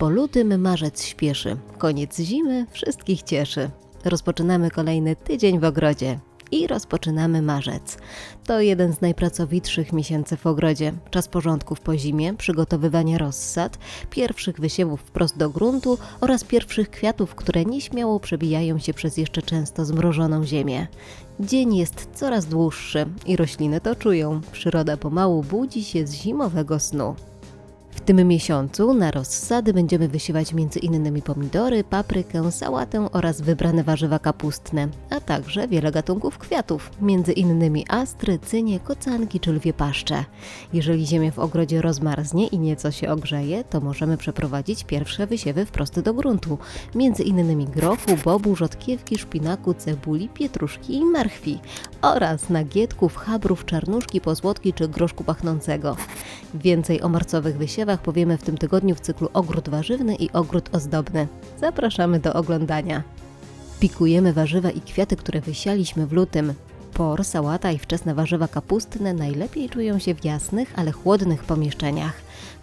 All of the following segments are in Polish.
po lutym marzec śpieszy. Koniec zimy wszystkich cieszy. Rozpoczynamy kolejny tydzień w ogrodzie. I rozpoczynamy marzec. To jeden z najpracowitszych miesięcy w ogrodzie. Czas porządków po zimie, przygotowywania rozsad, pierwszych wysiewów wprost do gruntu oraz pierwszych kwiatów, które nieśmiało przebijają się przez jeszcze często zmrożoną ziemię. Dzień jest coraz dłuższy i rośliny to czują. Przyroda pomału budzi się z zimowego snu. W tym miesiącu na rozsady będziemy wysiewać innymi pomidory, paprykę, sałatę oraz wybrane warzywa kapustne, także wiele gatunków kwiatów, innymi astry, cynie, kocanki czy lwie paszcze. Jeżeli ziemia w ogrodzie rozmarznie i nieco się ogrzeje, to możemy przeprowadzić pierwsze wysiewy wprost do gruntu, innymi grochu, bobu, rzodkiewki, szpinaku, cebuli, pietruszki i marchwi oraz nagietków, chabrów, czarnuszki, pozłotki czy groszku pachnącego. Więcej o marcowych wysiewach powiemy w tym tygodniu w cyklu Ogród Warzywny i Ogród Ozdobny. Zapraszamy do oglądania. Pikujemy warzywa i kwiaty, które wysialiśmy w lutym. Por, sałata i wczesne warzywa kapustne najlepiej czują się w jasnych, ale chłodnych pomieszczeniach.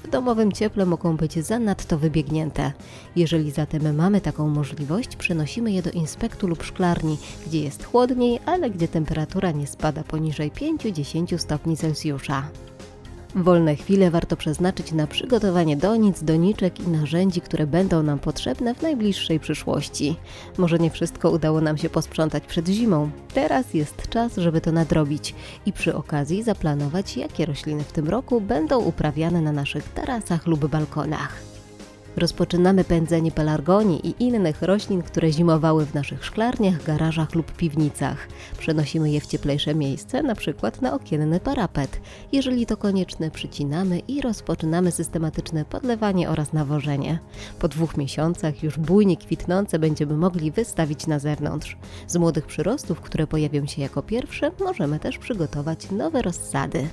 W domowym cieple mogą być zanadto wybiegnięte. Jeżeli zatem mamy taką możliwość, przenosimy je do inspektu lub szklarni, gdzie jest chłodniej, ale gdzie temperatura nie spada poniżej 5-10 stopni Celsjusza. Wolne chwile warto przeznaczyć na przygotowanie donic, doniczek i narzędzi, które będą nam potrzebne w najbliższej przyszłości. Może nie wszystko udało nam się posprzątać przed zimą. Teraz jest czas, żeby to nadrobić i przy okazji zaplanować, jakie rośliny w tym roku będą uprawiane na naszych tarasach lub balkonach. Rozpoczynamy pędzenie pelargonii i innych roślin, które zimowały w naszych szklarniach, garażach lub piwnicach. Przenosimy je w cieplejsze miejsce, na przykład na okienny parapet. Jeżeli to konieczne, przycinamy i rozpoczynamy systematyczne podlewanie oraz nawożenie. Po dwóch miesiącach już bujnie kwitnące będziemy mogli wystawić na zewnątrz. Z młodych przyrostów, które pojawią się jako pierwsze, możemy też przygotować nowe rozsady.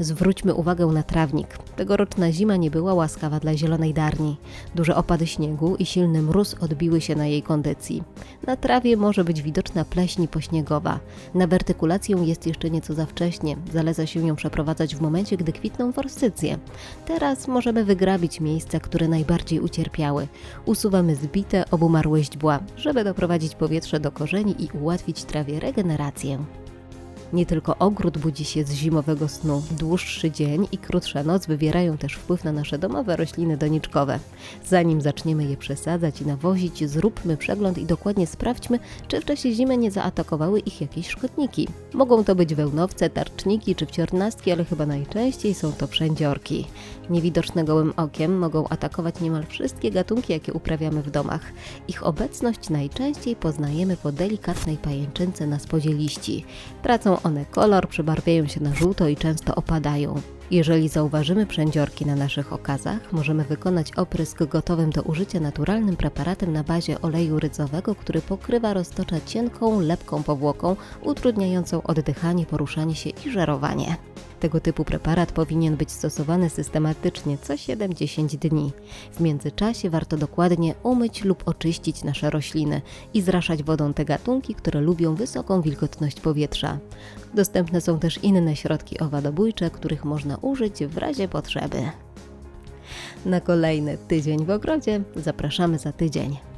Zwróćmy uwagę na trawnik. Tegoroczna zima nie była łaskawa dla zielonej darni. Duże opady śniegu i silny mróz odbiły się na jej kondycji. Na trawie może być widoczna pleśń pośniegowa. Na wertykulację jest jeszcze nieco za wcześnie. Zaleca się ją przeprowadzać w momencie, gdy kwitną forsycje. Teraz możemy wygrabić miejsca, które najbardziej ucierpiały. Usuwamy zbite, obumarłe źdźbła, żeby doprowadzić powietrze do korzeni i ułatwić trawie regenerację. Nie tylko ogród budzi się z zimowego snu. Dłuższy dzień i krótsza noc wywierają też wpływ na nasze domowe rośliny doniczkowe. Zanim zaczniemy je przesadzać i nawozić, zróbmy przegląd i dokładnie sprawdźmy, czy w czasie zimy nie zaatakowały ich jakieś szkodniki. Mogą to być wełnowce, tarczniki czy wciornastki, ale chyba najczęściej są to przędziorki. Niewidoczne gołym okiem mogą atakować niemal wszystkie gatunki, jakie uprawiamy w domach. Ich obecność najczęściej poznajemy po delikatnej pajęczynce na spodzie liści. Tracą one kolor, przebarwiają się na żółto i często opadają. Jeżeli zauważymy przędziorki na naszych okazach, możemy wykonać oprysk gotowym do użycia naturalnym preparatem na bazie oleju rydzowego, który pokrywa roztocza cienką, lepką powłoką, utrudniającą oddychanie, poruszanie się i żerowanie. Tego typu preparat powinien być stosowany systematycznie co 7-10 dni. W międzyczasie warto dokładnie umyć lub oczyścić nasze rośliny i zraszać wodą te gatunki, które lubią wysoką wilgotność powietrza. Dostępne są też inne środki owadobójcze, których można użyć w razie potrzeby. Na kolejny tydzień w ogrodzie zapraszamy za tydzień.